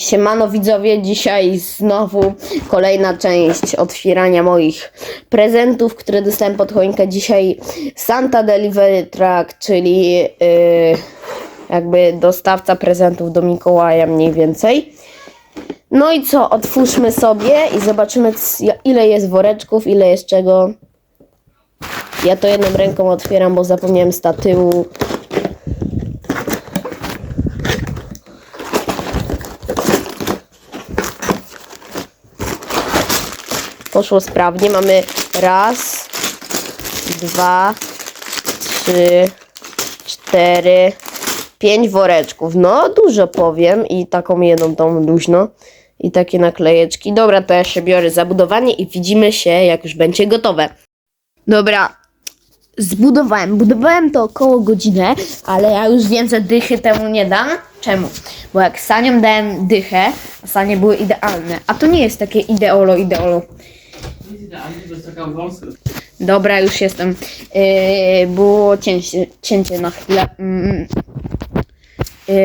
Siemano widzowie, dzisiaj znowu kolejna część otwierania moich prezentów, które dostałem pod choinkę. Dzisiaj Santa Delivery Truck, czyli yy, jakby dostawca prezentów do Mikołaja mniej więcej. No i co, otwórzmy sobie i zobaczymy ile jest woreczków, ile jest czego. Ja to jedną ręką otwieram, bo zapomniałem z Poszło sprawnie. Mamy raz, dwa, trzy, cztery, pięć woreczków. No, dużo powiem. I taką jedną tą luźno. I takie naklejeczki. Dobra, to ja się biorę za budowanie i widzimy się, jak już będzie gotowe. Dobra, zbudowałem. Budowałem to około godzinę, ale ja już że dychy temu nie dam. Czemu? Bo jak saniom dałem dychę, a sanie były idealne. A to nie jest takie ideolo, ideolo. Dobra, już jestem. Yy, było cięcie, cięcie na chwilę. Mm. Yy,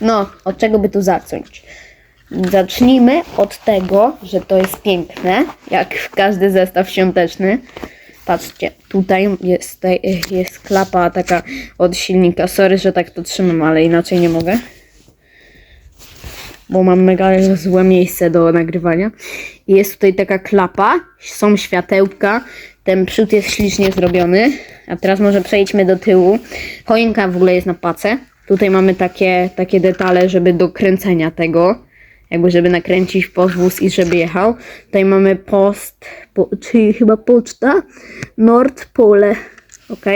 no, od czego by tu zacząć? Zacznijmy od tego, że to jest piękne, jak każdy zestaw świąteczny. Patrzcie, tutaj jest, jest klapa taka od silnika. Sorry, że tak to trzymam, ale inaczej nie mogę bo mam mega złe miejsce do nagrywania. I jest tutaj taka klapa, są światełka, ten przód jest ślicznie zrobiony. A teraz może przejdźmy do tyłu. Choinka w ogóle jest na pace. Tutaj mamy takie, takie detale, żeby do kręcenia tego. Jakby żeby nakręcić powóz i żeby jechał. Tutaj mamy post, po, czyli chyba poczta, Nordpole. ok?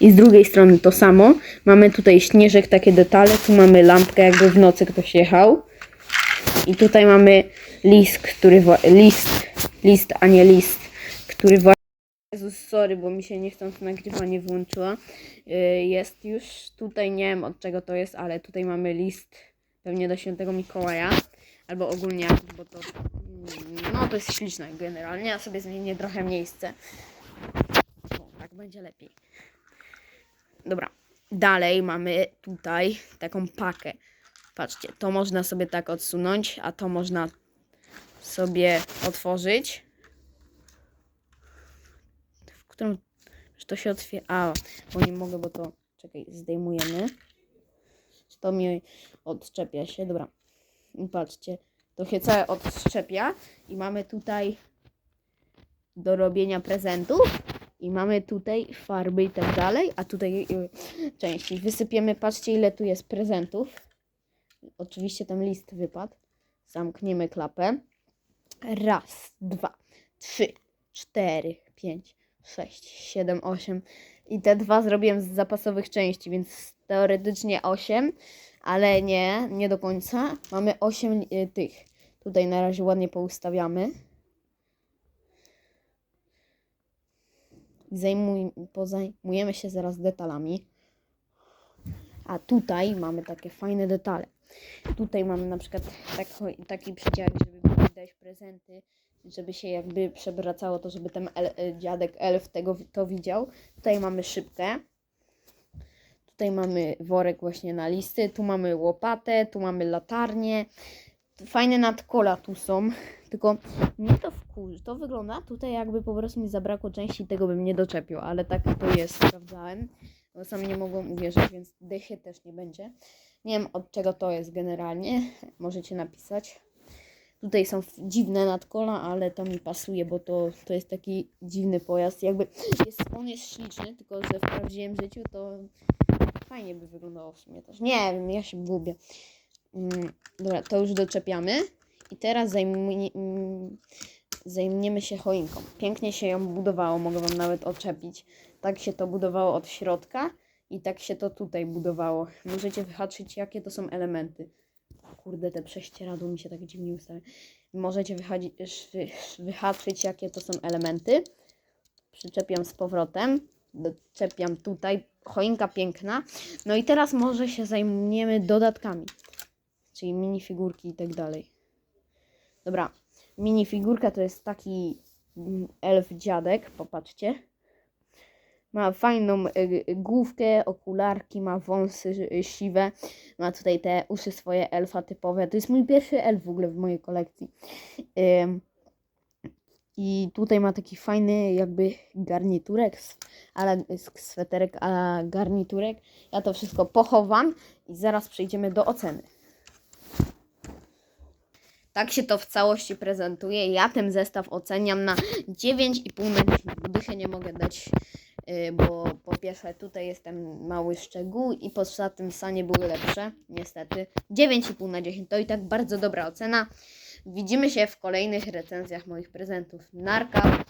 I z drugiej strony to samo. Mamy tutaj śnieżek, takie detale. Tu mamy lampkę, jakby w nocy ktoś jechał. I tutaj mamy list, który list, list, a nie list, który właśnie. Jezus, sorry, bo mi się niechcąc nagrywanie włączyła. Yy, Jest już tutaj, nie wiem od czego to jest, ale tutaj mamy list pewnie do świętego Mikołaja. Albo ogólnie, bo to. No, to jest śliczne generalnie. Ja sobie zmienię trochę miejsce. O, tak będzie lepiej. Dobra. Dalej mamy tutaj taką pakę. Patrzcie, to można sobie tak odsunąć, a to można sobie otworzyć. W którym to się otwiera. A, bo nie mogę, bo to. Czekaj, zdejmujemy. To mi odczepia się. Dobra. I patrzcie, to się całe odszczepia i mamy tutaj do robienia prezentów i mamy tutaj farby i tak dalej, a tutaj y, części. Wysypiemy, patrzcie ile tu jest prezentów. Oczywiście ten list wypadł. Zamkniemy klapę. Raz, dwa, trzy, cztery, pięć, sześć, siedem, osiem. I te dwa zrobiłem z zapasowych części, więc teoretycznie osiem, ale nie, nie do końca. Mamy osiem y, tych. Tutaj na razie ładnie poustawiamy. Zajmuj, pozajmujemy się zaraz detalami. A tutaj mamy takie fajne detale. Tutaj mamy na przykład tak, taki przycisk, żeby widać prezenty, żeby się jakby przewracało to, żeby ten el, e, dziadek elf tego to widział. Tutaj mamy szybkę. Tutaj mamy worek właśnie na listy. Tu mamy łopatę, tu mamy latarnię. Fajne nadkola tu są. Tylko mnie to wkurzy. To wygląda tutaj jakby po prostu mi zabrakło części tego bym nie doczepił, ale tak to jest, sprawdzałem. Bo nie mogą uwierzyć, więc dychy też nie będzie. Nie wiem od czego to jest generalnie. Możecie napisać. Tutaj są dziwne nadkola, ale to mi pasuje, bo to, to jest taki dziwny pojazd. Jakby jest, on jest śliczny, tylko że w prawdziwym życiu to fajnie by wyglądało w sumie też. Nie wiem, ja się gubię. Mm, dobra, to już doczepiamy. I teraz zajmiemy się choinką. Pięknie się ją budowało, mogę Wam nawet oczepić. Tak się to budowało od środka i tak się to tutaj budowało. Możecie wyhaczyć, jakie to są elementy. Kurde, te prześcieradło mi się tak dziwnie ustawia. Możecie wyhaczyć, jakie to są elementy. Przyczepiam z powrotem. Doczepiam tutaj. Choinka piękna. No i teraz może się zajmiemy dodatkami. Czyli minifigurki i tak dalej. Dobra, minifigurka to jest taki mm, elf dziadek, popatrzcie. Ma fajną y, główkę, okularki, ma wąsy y, siwe, ma tutaj te uszy swoje elfa typowe. To jest mój pierwszy elf w ogóle w mojej kolekcji. I tutaj ma taki fajny jakby garniturek, ale sweterek, a garniturek. Ja to wszystko pochowam i zaraz przejdziemy do oceny. Tak się to w całości prezentuje. Ja ten zestaw oceniam na 9,5 na 10. bo Dychę nie mogę dać, yy, bo po pierwsze tutaj jest ten mały szczegół i poza tym sanie były lepsze, niestety. 9,5 na 10 to i tak bardzo dobra ocena. Widzimy się w kolejnych recenzjach moich prezentów. Narka.